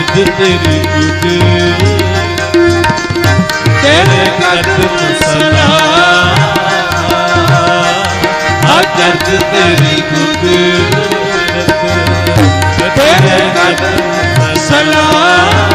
ਪਾਤਸ਼ਾਹ ਤੇਰੀ ਗੁਦ ਤੇਰੇ ਕਦਮ ਸਲਾਮ ਅਜਰਜ ਤੇਰੀ ਗੁਦ ਤੇਰੇ ਕਦਮ ਸਲਾਮ